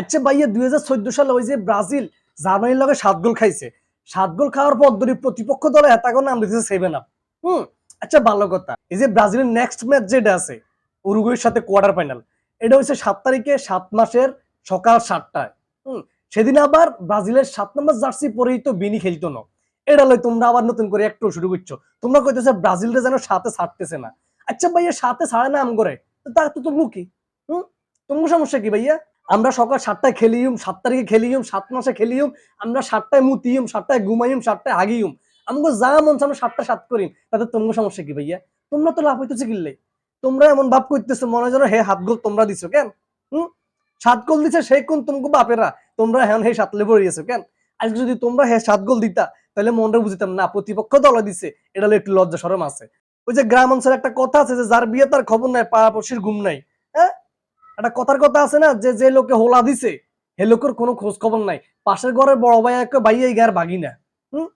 আচ্ছা ভাইয়া দুই হাজার চোদ্দ সালে ওই যে ব্রাজিল জার্মানির লগে সাত গোল খাইছে। সাত গোল খাওয়ার পর ধরে প্রতিপক্ষ দলে হেতাগো নাম দিতেছে সেভেন আপ হুম আচ্ছা ভালো কথা। এই যে ব্রাজিলের নেক্সট ম্যাচ যেটা আছে, উরুগুয়ের সাথে কোয়ার্টার ফাইনাল এটা হচ্ছে সাত তারিখে সাত মাসের সকাল সাতটায়। হুম, সেদিন আবার ব্রাজিলের সাত নম্বর জার্সি পরেই তো বিনি খেলতো না। এটা লই তোমরা আবার নতুন করে একটু শুরু করছ। তোমরা কইতেছো ব্রাজিলটা যেন সাথে ছাড়তেছে না। আচ্ছা ভাইয়া, সাথে ছাড়ে না আম করে, তো তার তো তুমি কি? হুম, তোমার সমস্যা কি ভাইয়া? আমরা সকাল সাতটায় খেলিউম সাত তারিখে খেলিউম সাত মাসে খেলিউম আমরা সাতটায় মুতিউম সাতটায় ঘুমাইম সাতটায় হাগিউম আমাকে যা মন আমরা সাতটা সাত করিম। তাতে তোমার সমস্যা কি ভাইয়া? তোমরা তো লাভ হইতেছে কিনলে তোমরা এমন ভাব করতেছো, মনে হয় যেন হে হাত গোল তোমরা দিছো, কেন? হুম? সাত গোল দিছে সেই কোন তোমাকে বাপেরা? তোমরা হ্যাঁ হে সাত লেবর দিয়েছ কেন? আজকে যদি তোমরা হে সাত গোল দিতা, তাহলে মনটা বুঝিতাম না, প্রতিপক্ষ দলে দিছে। এটা একটু লজ্জা সরম আছে। ওই যে গ্রাম অঞ্চলে একটা কথা আছে যে, যার বিয়ে তার খবর নাই, পাড়াপড়শির ঘুম নাই। একটা কথার কথা আছে না, যে যে লোকে হোলা দিছে, হে লোকের কোনো খোঁজ খবর নাই। পাশের ঘরের বড় ভাই এক এই গার বাগি না হুম?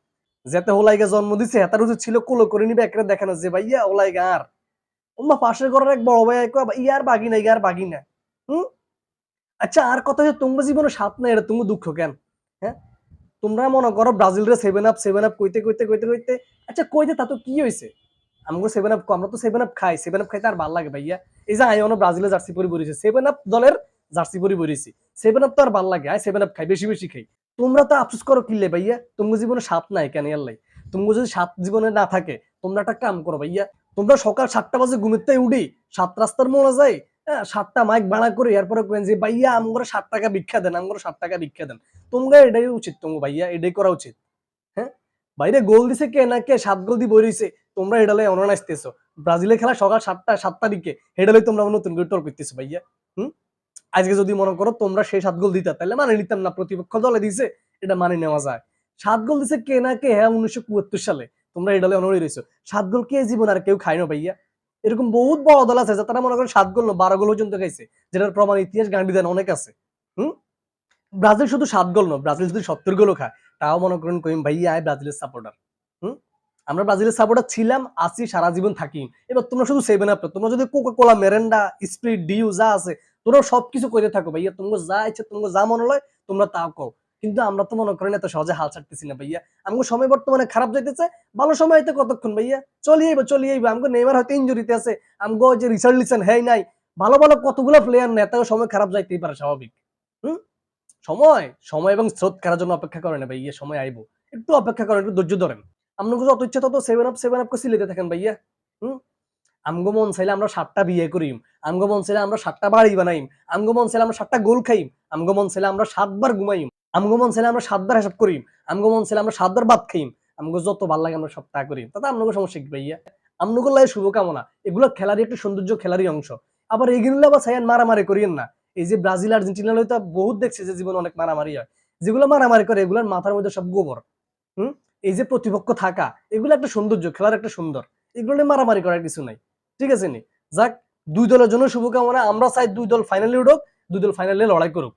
যেতে হোলাইকে জন্ম দিছে, হেতার উচিত ছিল কোলো করে নিবে একটা দেখানো যে ভাইয়া হোলাই গার ওমা পাশের ঘরের এক বড় ভাই এক ইয়ার বাগি না ইয়ার বাগি না হুম? আচ্ছা আর কথা যে তোমরা জীবনে সাত না এটা তুমি দুঃখ কেন? হ্যাঁ? তোমরা মনে করো ব্রাজিল রে সেভেন আপ সেভেন আপ কইতে কইতে কইতে কইতে। আচ্ছা কইতে, তা তো কি হয়েছে আমাকে সেভেন আপ আমরা তো সেভেন আপ খাই। সেভেন আপ খাইতে আর ভালো লাগে ভাইয়া। এই যে আইনো ব্রাজিলের জার্সি পরি পরিছে সেভেন আপ দলের জার্সি পরি পরিছি সেভেন আপ তো আর ভালো লাগে। আই সেভেন আপ খাই, বেশি বেশি খাই। তোমরা তো আফসোস করো কিনলে ভাইয়া? তোমার জীবনে সাত নাই কেন আল্লাহ তোমার যদি সাত জীবনে না থাকে, তোমরা একটা কাম করো ভাইয়া। তোমরা সকাল সাতটা বাজে ঘুমিতে উঠি, সাত রাস্তার মোড়ে যায় হ্যাঁ সাতটা মাইক ভাড়া করে এরপরে কেন যে, ভাইয়া আমরা সাত টাকা ভিক্ষা দেন আমরা সাত টাকা ভিক্ষা দেন। তোমরা এটাই উচিত তোমার ভাইয়া, এটাই করা উচিত। হ্যাঁ? বাইরে গোল দিছে কে না কে, সাত গোল দিয়ে বই তোমরা লাই অনলাইন আসতেছো। ব্রাজিলের খেলা সকাল সাতটা, সাত তারিখে লই তোমরা নতুন করে টর করতেছো ভাইয়া। হুম? আজকে যদি মনে করো তোমরা সেই সাত গোল দিতা, তাহলে মানে নিতাম না, প্রতিপক্ষ দলে দিছে, এটা মানে নেওয়া যায়। সাত গোল দিছে কে না কে হ্যাঁ উনিশশো সালে। তোমরা লই অনড়ি রয়েছো। সাত গোল কে জীবন আর কেউ খায় না ভাইয়া। এরকম বহুত বড় দল আছে তারা মনে করেন সাত গোল না, বারো গোল পর্যন্ত খাইছে, যেটার প্রমাণ ইতিহাস গান্ডি দেন অনেক আছে। হুম? ব্রাজিল শুধু সাত গোল না, ব্রাজিল যদি সত্তর গোলও খায়, তাও মনে করেন কইম ভাইয়া ব্রাজিলের সাপোর্টার আমরা ব্রাজিলের সাপোর্টার ছিলাম, আছি, সারা জীবন থাকি। এবার তোমরা শুধু সেভেন আপ তোমরা যদি Coca Cola Mirinda Sprite Dew যা আছে তোমরা সবকিছু করে থাকো, ভাইয়া তোমাকে যা ইচ্ছে তোমাকে যা মনে হয় তোমরা তাও কও। কিন্তু আমরা তো মনে করেন এত সহজে হাল ছাড়তেছি না, ভাইয়া। আমাকে সময় বর্তমানে খারাপ যাইতেছে, ভালো সময় হইতে কতক্ষণ, ভাইয়া? চলিয়ে চলিয়ে আমাকে নেইমার হয়তো ইঞ্জুরিতে আছে, আমাকে যে রিচার্ড লিসন হ্যাঁ নাই। ভালো ভালো কতগুলো প্লেয়ার নেই এত সময় খারাপ যাইতেই পারে, স্বাভাবিক। হুম? সময় সময় এবং স্রোত কারার জন্য অপেক্ষা করে না, ভাইয়া, সময় আইবো। একটু অপেক্ষা করেন, একটু ধৈর্য ধরেন। যত ইচ্ছা তত সেভেন আপ সেভেন আপ সিলেতে থাকেন ভাইয়া, হুম? আমগো মন চাইলে আমরা সাতটা বিয়ে করিম, আমগো মন চাইলে আমরা সাতটা বাড়ি বানাইম, আমগো মন চাইলে আমরা সাতটা গোল খাইম, আমগো মন চাইলে আমরা সাতবার ঘুমাইম, আমগো মন চাইলে আমরা সাতবার হিসাব করিম, আমগো মন চাইলে আমরা সাতবার ভাত খাইম, আমগো যত ভালো লাগে আমরা সপ্তাহ করিম। তাতে আপনাকে সমস্যা ভাইয়া? শুভকামনা। এগুলো খেলারই একটা সৌন্দর্য, খেলারই অংশ। আবার এগুলো আবার সাইয়ান মারামারি করিয়েন না। এই যে ব্রাজিল, আর্জেন্টিনা তো বহুত দেখছে যে জীবন অনেক মারামারি হয়। যেগুলো মারামারি করে এগুলোর মাথার মধ্যে সব গোবর, হুম? এই যে প্রতিপক্ষ থাকা, এগুলো একটা সৌন্দর্য, খেলার একটা সুন্দর। এগুলো নিয়ে মারামারি করার কিছু নাই। ঠিক আছে নি? যাক, দুই দলের জন্য শুভকামনা। আমরা চাই দুই দল ফাইনালে উঠুক, দুই দল ফাইনালে লড়াই করুক।